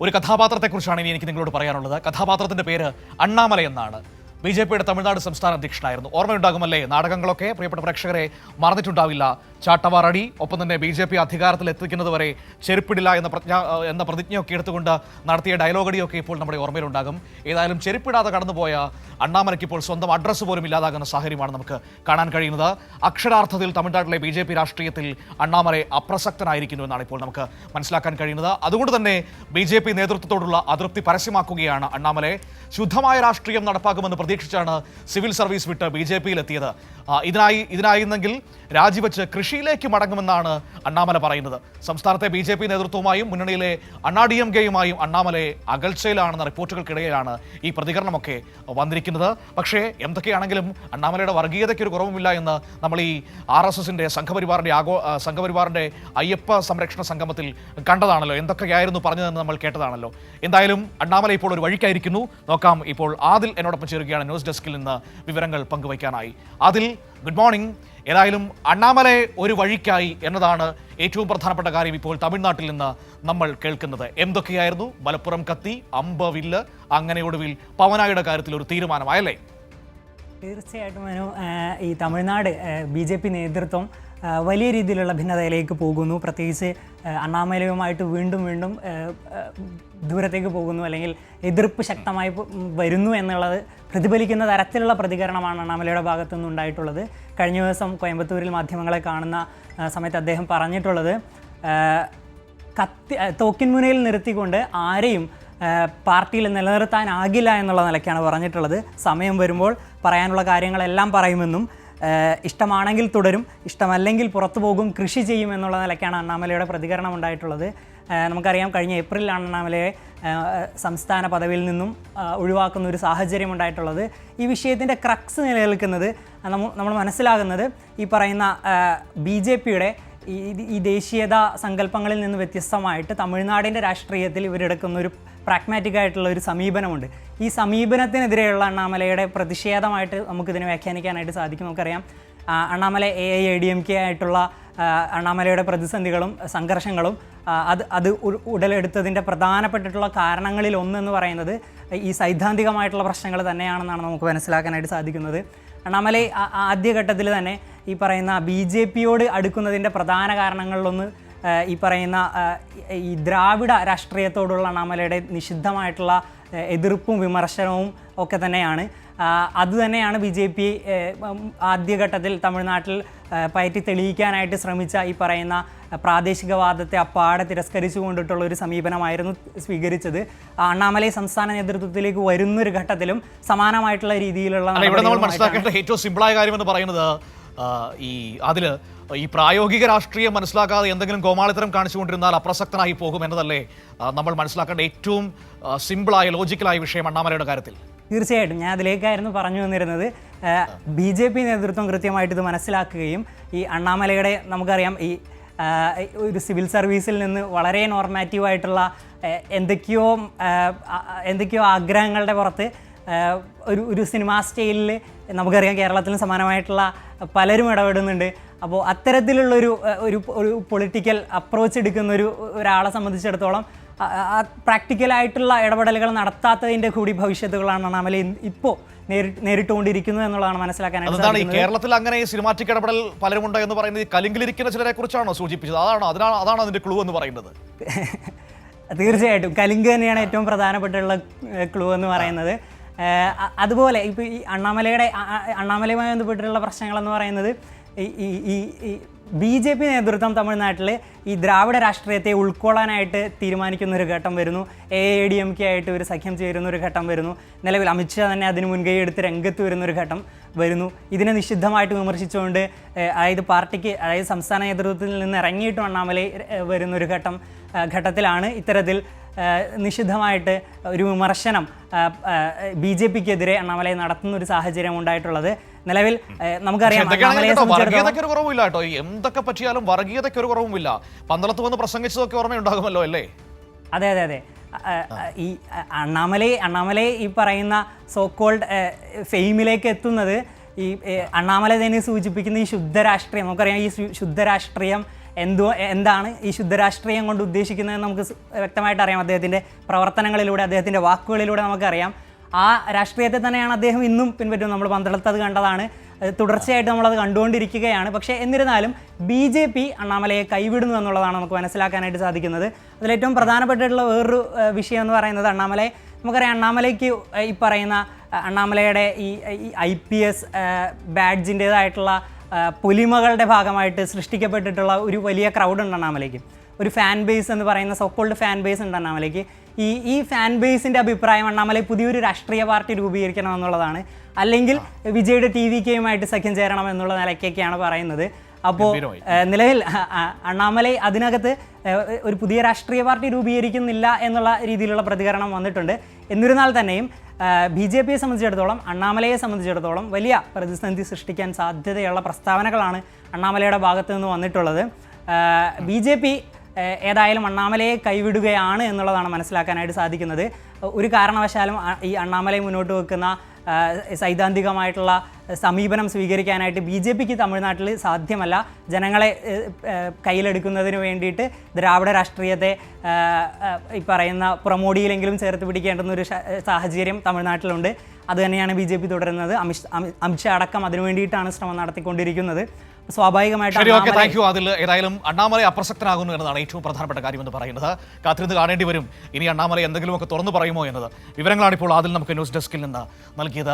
ഒരു കഥാപാത്രത്തെക്കുറിച്ചാണ് ഇനി എനിക്ക് നിങ്ങളോട് പറയാനുള്ളത്. കഥാപാത്രത്തിന്റെ പേര് അണ്ണാമല എന്നാണ്. ബി ജെ പിയുടെ തമിഴ്നാട് സംസ്ഥാന അധ്യക്ഷനായിരുന്നു. ഓർമ്മയുണ്ടാകുമല്ലേ? നാടകങ്ങളൊക്കെ പ്രിയപ്പെട്ട പ്രേക്ഷകരെ മറന്നിട്ടുണ്ടാവില്ല. ചാട്ടവാറടി ഒപ്പം തന്നെ ബി ജെ പി അധികാരത്തിൽ എത്തിക്കുന്നത് വരെ ചെരുപ്പിടില്ല എന്ന പ്രജ്ഞ എന്ന പ്രതിജ്ഞയൊക്കെ എടുത്തുകൊണ്ട് നടത്തിയ ഡയലോഗടിയൊക്കെ ഇപ്പോൾ നമ്മുടെ ഓർമ്മയിലുണ്ടാകും. ഏതായാലും ചെരുപ്പിടാതെ കടന്നുപോയ അണ്ണാമലയ്ക്ക് ഇപ്പോൾ സ്വന്തം അഡ്രസ്സ് പോലും ഇല്ലാതാകുന്ന സാഹചര്യമാണ് നമുക്ക് കാണാൻ കഴിയുന്നത്. അക്ഷരാർത്ഥത്തിൽ തമിഴ്നാട്ടിലെ ബി ജെ പി രാഷ്ട്രീയത്തിൽ അണ്ണാമലെ അപ്രസക്തനായിരിക്കുന്നു എന്നാണ് ഇപ്പോൾ നമുക്ക് മനസ്സിലാക്കാൻ കഴിയുന്നത്. അതുകൊണ്ട് തന്നെ ബി ജെ പി നേതൃത്വത്തോടുള്ള അതൃപ്തി പരസ്യമാക്കുകയാണ് അണ്ണാമലെ. ശുദ്ധമായ രാഷ്ട്രീയം നടപ്പാക്കുമെന്ന് പ്രതീക്ഷിച്ചാണ് സിവിൽ സർവീസ് വിട്ട് ബി ജെ പിയിലെത്തിയത്. എത്തിയത് ഇതിനായി ഇതിനായിരുന്നെങ്കിൽ രാജിവെച്ച് കൃഷിയിലേക്ക് മടങ്ങുമെന്നാണ് അണ്ണാമല പറയുന്നത്. സംസ്ഥാനത്തെ ബി ജെ പി നേതൃത്വവുമായും മുന്നണിയിലെ അണ്ണാ ഡി എം കെയുമായും അണ്ണാമലെ അകൽച്ചയിലാണെന്ന റിപ്പോർട്ടുകൾക്കിടയിലാണ് ഈ പ്രതികരണമൊക്കെ വന്നിരിക്കുന്നത്. പക്ഷേ എന്തൊക്കെയാണെങ്കിലും അണ്ണാമലയുടെ വർഗീയതയ്ക്ക് ഒരു കുറവുമില്ല എന്ന് നമ്മൾ ഈ ആർ എസ് എസിന്റെ സംഘപരിവാറിന്റെ ആഗോ സംഘപരിവാറിന്റെ അയ്യപ്പ സംരക്ഷണ സംഗമത്തിൽ കണ്ടതാണല്ലോ. എന്തൊക്കെയായിരുന്നു പറഞ്ഞതെന്ന് നമ്മൾ കേട്ടതാണല്ലോ. എന്തായാലും അണ്ണാമല ഇപ്പോൾ ഒരു വഴിക്കായിരിക്കുന്നു. നോക്കാം ഇപ്പോൾ ആദിൽ എന്നോടൊപ്പം ചേരുകയാണ് ന്യൂസ് ഡെസ്കിൽ നിന്ന് വിവരങ്ങൾ പങ്കുവയ്ക്കാനായി. അതിൽ ഗുഡ് മോർണിംഗ്. ഏതായാലും അണ്ണാമലെ ഒരു വഴിക്കായി എന്നതാണ് ഏറ്റവും പ്രധാനപ്പെട്ട കാര്യം ഇപ്പോൾ തമിഴ്നാട്ടിൽ നിന്ന് നമ്മൾ കേൾക്കുന്നത്. എന്തൊക്കെയായിരുന്നു? മലപ്പുറം കത്തി അമ്പവില്ല് അങ്ങനെ ഒടുവിൽ പവനായുടെ കാര്യത്തിൽ ഒരു തീരുമാനമായല്ലേ? തീർച്ചയായിട്ടും മനു ഈ തമിഴ്നാട് ബി ജെ പി നേതൃത്വം വലിയ രീതിയിലുള്ള ഭിന്നതയിലേക്ക് പോകുന്നു. പ്രത്യേകിച്ച് അണ്ണാമലയുമായിട്ട് വീണ്ടും വീണ്ടും ദൂരത്തേക്ക് പോകുന്നു. അല്ലെങ്കിൽ എതിർപ്പ് ശക്തമായി വരുന്നു എന്നുള്ളത് പ്രതിഫലിക്കുന്ന തരത്തിലുള്ള പ്രതികരണമാണ് അണ്ണാമലയുടെ ഭാഗത്തുനിന്ന് ഉണ്ടായിട്ടുള്ളത്. കഴിഞ്ഞ ദിവസം കോയമ്പത്തൂരിൽ മാധ്യമങ്ങളെ കാണുന്ന സമയത്ത് അദ്ദേഹം പറഞ്ഞിട്ടുള്ളത് കത്തി തോക്കിൻമുനയിൽ മുനയിൽ നിർത്തിക്കൊണ്ട് ആരെയും പാർട്ടിയിൽ നിലനിർത്താനാകില്ല എന്നുള്ള നിലയ്ക്കാണ് പറഞ്ഞിട്ടുള്ളത്. സമയം വരുമ്പോൾ പറയാനുള്ള കാര്യങ്ങളെല്ലാം പറയുമെന്നും ഇഷ്ടമാണെങ്കിൽ തുടരും ഇഷ്ടമല്ലെങ്കിൽ പുറത്തു പോകും കൃഷി ചെയ്യും എന്നുള്ള നിലയ്ക്കാണ് അണ്ണാമലയുടെ പ്രതികരണം ഉണ്ടായിട്ടുള്ളത്. നമുക്കറിയാം കഴിഞ്ഞ ഏപ്രിലാണ് അണ്ണാമലയെ സംസ്ഥാന പദവിയിൽ നിന്നും ഒഴിവാക്കുന്ന ഒരു സാഹചര്യം ഉണ്ടായിട്ടുള്ളത്. ഈ വിഷയത്തിന്റെ ക്രക്സ് നിലനിൽക്കുന്നത് നമ്മൾ മനസ്സിലാകുന്നത് ഈ പറയുന്ന ബി ജെ പിയുടെ ഈ ദേശീയത സങ്കല്പങ്ങളിൽ നിന്ന് വ്യത്യസ്തമായിട്ട് തമിഴ്നാടിന്റെ രാഷ്ട്രീയത്തിൽ ഇവരെടുക്കുന്ന ഒരു പ്രാഗ്മാറ്റിക് ആയിട്ടുള്ള ഒരു സമീപനമുണ്ട്. ഈ സമീപനത്തിനെതിരെയുള്ള അണ്ണാമലയുടെ പ്രതിഷേധമായിട്ട് നമുക്കിതിനെ വ്യാഖ്യാനിക്കാനായിട്ട് സാധിക്കും നമുക്കറിയാം. Annamalai A I A D M K ആയിട്ടുള്ള അണ്ണാമലയുടെ പ്രതിസന്ധികളും സംഘർഷങ്ങളും അത് അത് ഉടലെടുത്തതിന്റെ പ്രധാനപ്പെട്ടിട്ടുള്ള കാരണങ്ങളിൽ ഒന്നെന്ന് പറയുന്നത് ഈ സൈദ്ധാന്തികമായിട്ടുള്ള പ്രശ്നങ്ങൾ തന്നെയാണെന്നാണ് നമുക്ക് മനസ്സിലാക്കാനായിട്ട് സാധിക്കുന്നത്. അണ്ണാമല ആദ്യഘട്ടത്തിൽ തന്നെ ഈ പറയുന്ന ബി ജെ പിയോട് അടുക്കുന്നതിന്റെ പ്രധാന കാരണങ്ങളിലൊന്ന് ഈ പറയുന്ന ഈ ദ്രാവിഡ രാഷ്ട്രീയത്തോടുള്ള അണ്ണാമലയുടെ നിഷിദ്ധമായിട്ടുള്ള എതിർപ്പും വിമർശനവും ഒക്കെ തന്നെയാണ്. അത് അതുതന്നെയാണ് ബി ജെ പി ആദ്യഘട്ടത്തിൽ തമിഴ്നാട്ടിൽ പയറ്റി തെളിയിക്കാനായിട്ട് ശ്രമിച്ച ഈ പറയുന്ന പ്രാദേശികവാദത്തെ അപ്പാടെ തിരസ്കരിച്ചു കൊണ്ടിട്ടുള്ള ഒരു സമീപനമായിരുന്നു സ്വീകരിച്ചത്. അണ്ണാമലൈ സംസ്ഥാന നേതൃത്വത്തിലേക്ക് വരുന്നൊരു ഘട്ടത്തിലും സമാനമായിട്ടുള്ള രീതിയിലുള്ള ഇവിടെ നമ്മൾ മനസ്സിലാക്കേണ്ട ഏറ്റവും സിമ്പിളായ കാര്യം എന്ന് പറയുന്നത് ഈ അതിൽ ഈ പ്രായോഗിക രാഷ്ട്രീയം മനസ്സിലാക്കാതെ എന്തെങ്കിലും കോമാളിത്തരം കാണിച്ചുകൊണ്ടിരുന്നാൽ അപ്രസക്തനായി പോകും എന്നതല്ലേ നമ്മൾ മനസ്സിലാക്കേണ്ട ഏറ്റവും സിമ്പിളായ ലോജിക്കലായ വിഷയം അണ്ണാമലയുടെ കാര്യത്തിൽ. തീർച്ചയായിട്ടും. ഞാൻ അതിലേക്കായിരുന്നു പറഞ്ഞു വന്നിരുന്നത്. ബി ജെ പി നേതൃത്വം കൃത്യമായിട്ട് ഇത് മനസ്സിലാക്കുകയും ഈ അണ്ണാമലയുടെ നമുക്കറിയാം ഈ ഒരു സിവിൽ സർവീസിൽ നിന്ന് വളരെ നോർമാറ്റീവായിട്ടുള്ള എന്തൊക്കെയോ എന്തൊക്കെയോ ആഗ്രഹങ്ങളുടെ പുറത്ത് ഒരു ഒരു സിനിമാ സ്റ്റൈലിൽ നമുക്കറിയാം കേരളത്തിലും സമാനമായിട്ടുള്ള പലരും ഇടപെടുന്നുണ്ട്. അപ്പോൾ അത്തരത്തിലുള്ളൊരു ഒരു ഒരു പൊളിറ്റിക്കൽ അപ്രോച്ച് എടുക്കുന്ന ഒരു ഒരാളെ സംബന്ധിച്ചിടത്തോളം പ്രാക്ടിക്കലായിട്ടുള്ള ഇടപെടലുകൾ നടത്താത്തതിന്റെ കൂടി ഭവിഷ്യത്തുകളാണ് അമല ഇപ്പോൾ നേരിട്ട് നേരിട്ടുകൊണ്ടിരിക്കുന്നത് എന്നുള്ളതാണ് മനസ്സിലാക്കാനായിട്ട് ഈ കേരളത്തിൽ അങ്ങനെ ഈ സിനിമാറ്റിക് ഇടപെടൽ പലരുമുണ്ട് എന്ന് പറയുന്നത് ഈ കലിങ്കിലിരിക്കുന്ന ചിലരെ കുറിച്ചാണോ സൂചിപ്പിച്ചത്? അതാണോ അതിനാണ് അതാണ് അതിന്റെ ക്ലൂ എന്ന് പറയുന്നത്? തീർച്ചയായിട്ടും. കലിംഗ് തന്നെയാണ് ഏറ്റവും പ്രധാനപ്പെട്ടുള്ള ക്ലൂ എന്ന് പറയുന്നത്. അതുപോലെ ഇപ്പോൾ ഈ അണ്ണാമലയുടെ അണ്ണാമലയുമായി ബന്ധപ്പെട്ടിട്ടുള്ള പ്രശ്നങ്ങളെന്ന് പറയുന്നത് ഈ ഈ- ബി ജെ പി നേതൃത്വം തമിഴ്നാട്ടിൽ ഈ ദ്രാവിഡ രാഷ്ട്രീയത്തെ ഉൾക്കൊള്ളാനായിട്ട് തീരുമാനിക്കുന്ന ഒരു ഘട്ടം വരുന്നു. A A D M K ആയിട്ട് ഒരു സഖ്യം ചേരുന്ന ഒരു ഘട്ടം വരുന്നു. നിലവിൽ അമിത്ഷാ തന്നെ അതിന് മുൻകൈ എടുത്ത് രംഗത്ത് വരുന്ന ഒരു ഘട്ടം വരുന്നു. ഇതിനെ നിഷിദ്ധമായിട്ട് വിമർശിച്ചുകൊണ്ട് അതായത് പാർട്ടിക്ക് അതായത് സംസ്ഥാന നേതൃത്വത്തിൽ നിന്ന് ഇറങ്ങിയിട്ടും അണ്ണാമലൈ വരുന്നൊരു ഘട്ടം ഘട്ടത്തിലാണ് ഇത്തരത്തിൽ നിഷിദ്ധമായിട്ട് ഒരു വിമർശനം ബി ജെ പിക്കെതിരെ അണ്ണാമലൈ നടത്തുന്ന ഒരു സാഹചര്യം ഉണ്ടായിട്ടുള്ളത്. നിലവിൽ നമുക്കറിയാം വർഗീയതയ്ക്ക് ഒരു കുറവുമില്ല കേട്ടോ. എന്തൊക്കെ പറ്റിയാലും വർഗീയതയ്ക്ക് ഒരു കുറവുമില്ല. പന്തളത്ത് വന്ന് പ്രസംഗിച്ചതൊക്കെ ഓർമ്മയുണ്ടാകുമല്ലോ അല്ലേ? അതെ അതെ അതെ. ഈ അണ്ണാമലൈ അണ്ണാമലൈ ഈ പറയുന്ന സോക്കോൾഡ് ഫെയിമിലേക്ക് എത്തുന്നത് ഈ അണ്ണാമല തന്നെ സൂചിപ്പിക്കുന്ന ഈ ശുദ്ധ രാഷ്ട്രീയം നമുക്കറിയാം ഈ ശുദ്ധരാഷ്ട്രീയം ശുദ്ധ രാഷ്ട്രീയം എന്തോ എന്താണ് ഈ ശുദ്ധരാഷ്ട്രീയം കൊണ്ട് ഉദ്ദേശിക്കുന്നത് നമുക്ക് വ്യക്തമായിട്ട് അറിയാം. അദ്ദേഹത്തിന്റെ പ്രവർത്തനങ്ങളിലൂടെ അദ്ദേഹത്തിന്റെ വാക്കുകളിലൂടെ നമുക്കറിയാം. ആ രാഷ്ട്രീയത്തെ തന്നെയാണ് അദ്ദേഹം ഇന്നും പിൻപറ്റുന്നത്. നമ്മൾ പന്തളത്ത് അത് കണ്ടതാണ്. തുടർച്ചയായിട്ട് നമ്മളത് കണ്ടുകൊണ്ടിരിക്കുകയാണ്. പക്ഷേ എന്നിരുന്നാലും ബി ജെ പി അണ്ണാമലയെ കൈവിടുന്നു എന്നുള്ളതാണ് നമുക്ക് മനസ്സിലാക്കാനായിട്ട് സാധിക്കുന്നത്. അതിലേറ്റവും പ്രധാനപ്പെട്ടിട്ടുള്ള വേറൊരു വിഷയം എന്ന് പറയുന്നത് അണ്ണാമലയെ. നമുക്കറിയാം അണ്ണാമലയ്ക്ക് ഈ പറയുന്ന അണ്ണാമലയുടെ ഈ ഐ പി എസ് ബാഡ്ജിന്റേതായിട്ടുള്ള പൊലിമകളുടെ ഭാഗമായിട്ട് സൃഷ്ടിക്കപ്പെട്ടിട്ടുള്ള ഒരു വലിയ ക്രൗഡ് ഉണ്ട് അണ്ണാമലയ്ക്ക് ഒരു ഫാൻ ബേസ് എന്ന് പറയുന്ന സോക്കോൾഡ് ഫാൻ ബേസ് ഉണ്ട് അണ്ണാമലയ്ക്ക് ഈ ഈ ഫാൻ ബേസിന്റെ അഭിപ്രായം അണ്ണാമല പുതിയൊരു രാഷ്ട്രീയ പാർട്ടി രൂപീകരിക്കണം എന്നുള്ളതാണ്. അല്ലെങ്കിൽ വിജയുടെ ടി വി കെയുമായിട്ട് സഖ്യം ചേരണം എന്നുള്ള നിലയ്ക്കൊക്കെയാണ് പറയുന്നത്. അപ്പോൾ നിലവിൽ അണ്ണാമലൈ അതിനകത്ത് ഒരു പുതിയ രാഷ്ട്രീയ പാർട്ടി രൂപീകരിക്കുന്നില്ല എന്നുള്ള രീതിയിലുള്ള പ്രതികരണം വന്നിട്ടുണ്ട്. എന്നിരുന്നാൽ തന്നെയും ബി ജെ പിയെ സംബന്ധിച്ചിടത്തോളം അണ്ണാമലയെ സംബന്ധിച്ചിടത്തോളം വലിയ പ്രതിസന്ധി സൃഷ്ടിക്കാൻ സാധ്യതയുള്ള പ്രസ്താവനകളാണ് അണ്ണാമലയുടെ ഭാഗത്തു നിന്ന് വന്നിട്ടുള്ളത്. ബി ജെ പി ഏതായാലും അണ്ണാമലയെ കൈവിടുകയാണ് എന്നുള്ളതാണ് മനസ്സിലാക്കാനായിട്ട് സാധിക്കുന്നത്. ഒരു കാരണവശാലും ഈ അണ്ണാമലയെ മുന്നോട്ട് വെക്കുന്ന സൈദ്ധാന്തികമായിട്ടുള്ള സമീപനം സ്വീകരിക്കാനായിട്ട് ബി ജെ പിക്ക് തമിഴ്നാട്ടിൽ സാധ്യമല്ല. ജനങ്ങളെ കയ്യിലെടുക്കുന്നതിന് വേണ്ടിയിട്ട് ദ്രാവിഡ രാഷ്ട്രീയത്തെ ഈ പറയുന്ന പ്രൊമോഡിയിലെങ്കിലും ചേർത്ത് പിടിക്കേണ്ടുന്നൊരു സാഹചര്യം തമിഴ്നാട്ടിലുണ്ട്. അതുതന്നെയാണ് ബി ജെ പി തുടരുന്നത്. അമിത് അമിത്ഷാ അടക്കം അതിനു വേണ്ടിയിട്ടാണ് ശ്രമം നടത്തിക്കൊണ്ടിരിക്കുന്നത്. സ്വാഭാവികമായിട്ടും ഓക്കെ താങ്ക് യു. അതിൽ ഏതായാലും അണ്ണാമല അപ്രസക്തനാകുന്നു എന്നതാണ് ഏറ്റവും പ്രധാനപ്പെട്ട കാര്യം എന്ന് പറയുന്നത്. കാത്തിരുന്ന് കാണേണ്ടി വരും. ഇനി അണ്ണാമല എന്തെങ്കിലുമൊക്കെ തുറന്നു പറയുമോ എന്നത്. വിവരങ്ങളാണ് ഇപ്പോൾ അതിൽ നമുക്ക് ന്യൂസ് ഡെസ്കിൽ നിന്ന് നൽകിയത്